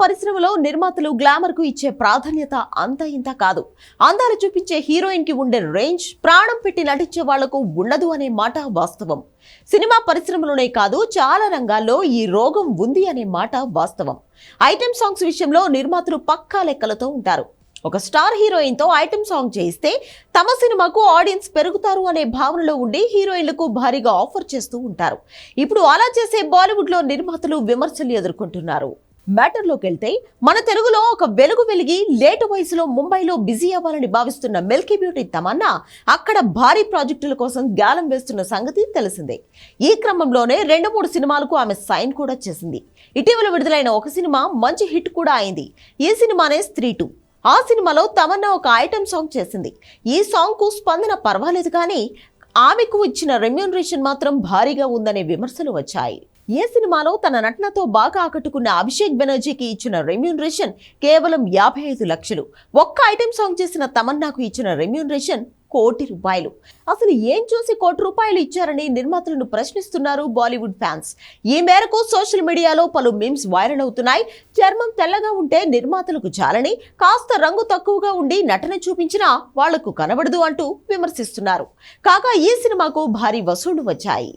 పరిశ్రమలో నిర్మాతలు గ్లామర్కు ఇచ్చే ప్రాధాన్యత అంత ఇంత కాదు. అందాలు చూపించే హీరోయిన్కి ఉండే రేంజ్ ప్రాణం పెట్టి నటించే వాళ్ళకు ఉండదు అనే మాట వాస్తవం. సినిమా పరిశ్రమలోనే కాదు చాలా రంగాల్లో ఈ రోగం ఉంది అనే మాట వాస్తవం. ఐటెం సాంగ్స్ విషయంలో నిర్మాతలు పక్కా లెక్కలతో ఉంటారు. ఒక స్టార్ హీరోయిన్తో ఐటెం సాంగ్ చేయిస్తే తమ సినిమాకు ఆడియన్స్ పెరుగుతారు అనే భావనలో ఉండి హీరోయిన్లకు భారీగా ఆఫర్ చేస్తూ ఉంటారు. ఇప్పుడు అలా చేసే బాలీవుడ్లో నిర్మాతలు విమర్శలు ఎదుర్కొంటున్నారు. మ్యాటర్లోకి వెళ్తే మన తెలుగులో ఒక వెలుగు వెలిగి లేటు వయసులో ముంబైలో బిజీ అవ్వాలని భావిస్తున్న మిల్కీ బ్యూటీ తమన్నా అక్కడ భారీ ప్రాజెక్టుల కోసం గాలం వేస్తున్న సంగతి తెలిసిందే. ఈ క్రమంలోనే రెండు మూడు సినిమాలకు ఆమె సైన్ కూడా చేసింది. ఇటీవల విడుదలైన ఒక సినిమా మంచి హిట్ కూడా అయింది. ఈ సినిమానే స్త్రీ టూ. ఆ సినిమాలో తమన్నా ఒక ఐటెం సాంగ్ చేసింది. ఈ సాంగ్కు స్పందన పర్వాలేదు కానీ ఆమెకు ఇచ్చిన రెమ్యూనరేషన్ మాత్రం భారీగా ఉందనే విమర్శలు వచ్చాయి. ఏ సినిమాలో తన నటనతో బాగా ఆకట్టుకున్న అభిషేక్ బెనర్జీకి ఇచ్చిన రెమ్యూనరేషన్ కేవలం యాభై ఐదు లక్షలు. ఒక్క ఐటెం సాంగ్ చేసిన తమన్నాకు ఇచ్చిన రెమ్యూనరేషన్ కోటి రూపాయలు. అసలు ఏం చూసి కోటి రూపాయలు ఇచ్చారని నిర్మాతలను ప్రశ్నిస్తున్నారు బాలీవుడ్ ఫ్యాన్స్. ఈ మేరకు సోషల్ మీడియాలో పలు మీమ్స్ వైరల్ అవుతున్నాయి. చర్మం తెల్లగా ఉంటే నిర్మాతలకు చాలని కాస్త రంగు తక్కువగా ఉండి నటన చూపించినా వాళ్ళకు కనబడదు అంటూ విమర్శిస్తున్నారు. కాగా ఈ సినిమాకు భారీ వసూళ్ళు వచ్చాయి.